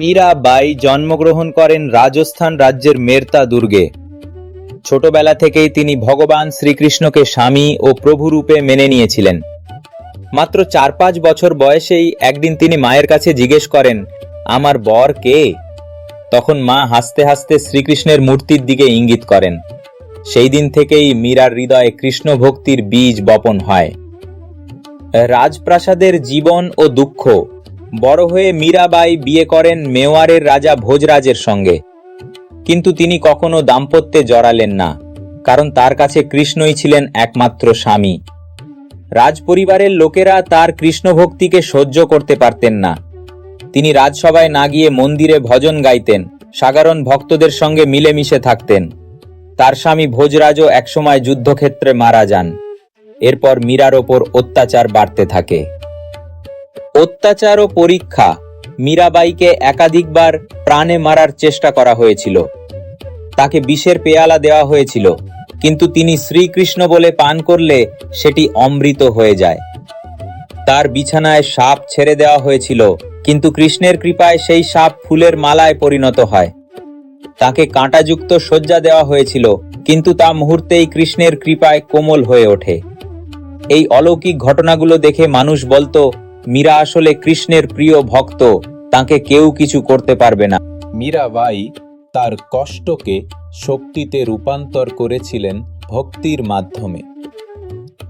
মীরাবাই জন্মগ্রহণ করেন রাজস্থান রাজ্যের মেরতা দুর্গে। ছোটবেলা থেকেই তিনি ভগবান শ্রীকৃষ্ণকে স্বামী ও প্রভুরূপে মেনে নিয়েছিলেন। মাত্র চার পাঁচ বছর বয়সেই একদিন তিনি মায়ের কাছে জিজ্ঞেস করেন, আমার বর কে? তখন মা হাসতে হাসতে শ্রীকৃষ্ণের মূর্তির দিকে ইঙ্গিত করেন। সেই দিন থেকেই মীরার হৃদয়ে কৃষ্ণ ভক্তির বীজ বপন হয়। রাজপ্রাসাদের জীবন ও দুঃখ বড় হয়ে মীরাবাই বিয়ে করেন মেওয়ারের রাজা ভোজরাজের সঙ্গে। কিন্তু তিনি কখনো দাম্পত্যে জড়ালেন না, কারণ তার কাছে কৃষ্ণই ছিলেন একমাত্র স্বামী। রাজপরিবারের লোকেরা তার কৃষ্ণভক্তিকে সহ্য করতে পারতেন না। তিনি রাজসভায় না গিয়ে মন্দিরে ভজন গাইতেন, সাধারণ ভক্তদের সঙ্গে মিলেমিশে থাকতেন। তার স্বামী ভোজরাজও একসময় যুদ্ধক্ষেত্রে মারা যান। এরপর মীরার ওপর অত্যাচার বাড়তে থাকে। অত্যাচার ও পরীক্ষা মীরাবাইকে একাধিকবার প্রাণে মারার চেষ্টা করা হয়েছিল। তাকে বিষের পেয়ালা দেওয়া হয়েছিল, কিন্তু তিনি শ্রীকৃষ্ণ বলে পান করলে সেটি অমৃত হয়ে যায়। তার বিছানায় সাপ ছেড়ে দেওয়া হয়েছিল, কিন্তু কৃষ্ণের কৃপায় সেই সাপ ফুলের মালায় পরিণত হয়। তাকে কাঁটাযুক্ত শয্যা দেওয়া হয়েছিল, কিন্তু তা মুহূর্তেই কৃষ্ণের কৃপায় কোমল হয়ে ওঠে। এই অলৌকিক ঘটনাগুলো দেখে মানুষ বলতো মীরা আসলে কৃষ্ণের প্রিয় ভক্ত, তাকে কেউ কিছু করতে পারবে না। মীরাবাই তার কষ্টকে শক্তিতে রূপান্তর করেছিলেন ভক্তির মাধ্যমে।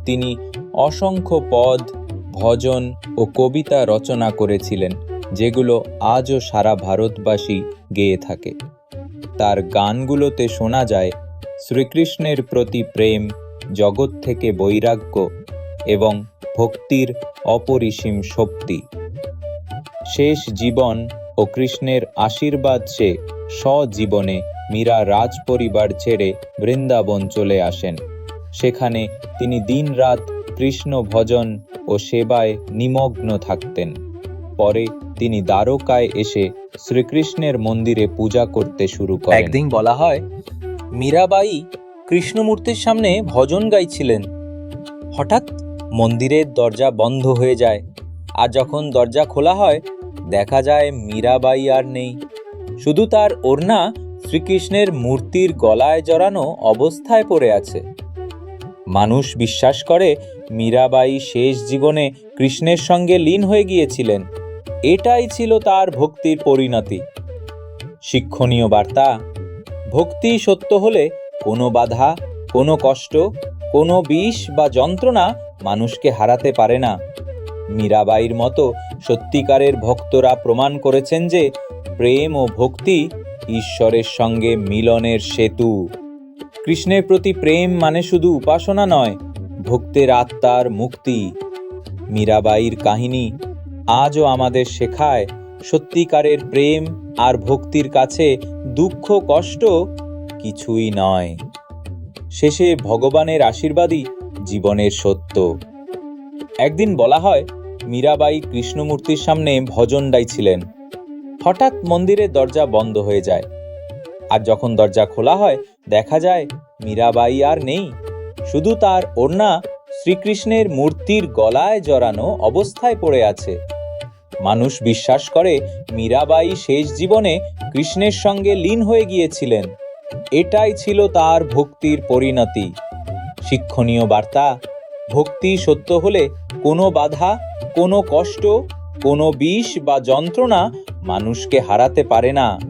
তিনি অসংখ্য পদ, ভজন ও কবিতা রচনা করেছিলেন, যেগুলো আজও সারা ভারতবাসী গেয়ে থাকে। তার গানগুলোতে শোনা যায় শ্রীকৃষ্ণের প্রতি প্রেম, জগৎ থেকে বৈরাগ্য এবং ভক্তির অপরিসীম শক্তি। শেষ জীবন ও কৃষ্ণের আশীর্বাদ সে স্বজীবনে মীরা রাজ পরিবার ছেড়ে বৃন্দাবন চলে আসেন। সেখানে তিনি দিনরাত কৃষ্ণ ভজন ও সেবায় নিমগ্ন থাকতেন। পরে তিনি দ্বারকায় এসে শ্রীকৃষ্ণের মন্দিরে পূজা করতে শুরু করেন। একদিন বলা হয় মীরাবাই কৃষ্ণমূর্তির সামনে ভজন গাইছিলেন। হঠাৎ মন্দিরের দরজা বন্ধ হয়ে যায়। আর যখন দরজা খোলা হয়, দেখা যায় মীরাবাই আর নেই। শুধু তার ওড়না শ্রীকৃষ্ণের মূর্তির গলায় জড়ানো অবস্থায় পড়ে আছে। মানুষ বিশ্বাস করে মীরাবাই শেষ জীবনে কৃষ্ণের সঙ্গে লীন হয়ে গিয়েছিলেন। এটাই ছিল তার ভক্তির পরিণতি। শিক্ষণীয় বার্তা, ভক্তি সত্য হলে কোনো বাধা, কোনো কষ্ট, কোনো বিষ বা যন্ত্রণা মানুষকে হারাতে পারে না। মীরাবাইর মতো সত্যিকারের ভক্তরা প্রমাণ করেছেন যে প্রেম ও ভক্তি ঈশ্বরের সঙ্গে মিলনের সেতু। কৃষ্ণের প্রতি প্রেম মানে শুধু উপাসনা নয়, ভক্তের আত্মার মুক্তি। মীরাবাইর কাহিনী আজও আমাদের শেখায়, সত্যিকারের প্রেম আর ভক্তির কাছে দুঃখ, কষ্ট কিছুই নয়। শেষে ভগবানের আশীর্বাদই জীবনের সত্য। একদিন বলা হয়, মীরাবাই কৃষ্ণমূর্তির সামনে ভজন গাইছিলেন হঠাৎ মন্দিরের দরজা বন্ধ হয়ে যায়। আর যখন দরজা খোলা হয়, দেখা যায় মীরাবাই আর নেই। শুধু তার ওড়না শ্রীকৃষ্ণের মূর্তির গলায় জড়ানো অবস্থায় পড়ে আছে। মানুষ বিশ্বাস করে, মীরাবাই শেষ জীবনে কৃষ্ণের সঙ্গে লীন হয়ে গিয়েছিলেন। এটাই ছিল তার ভক্তির পরিণতি। শিক্ষণীয় বার্তা। ভক্তি সত্য হলে কোনো বাধা, কোনো কষ্ট, কোনো বিষ বা যন্ত্রণা মানুষকে হারাতে পারে না।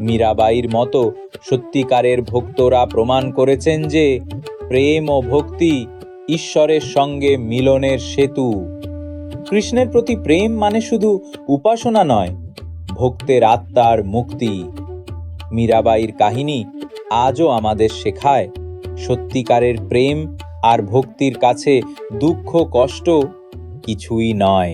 মীরাবাইর মতো সত্যিকারের ভক্তরা প্রমাণ করেছেন যে প্রেম ও ভক্তি ঈশ্বরের সঙ্গে মিলনের সেতু। কৃষ্ণের প্রতি প্রেম মানে শুধু উপাসনা নয়, ভক্তের আত্মার মুক্তি। মীরাবাইর কাহিনী আজও আমাদের শেখায়। সত্যিকারের প্রেম আর ভক্তির কাছে দুঃখ কষ্ট কিছুই নয়।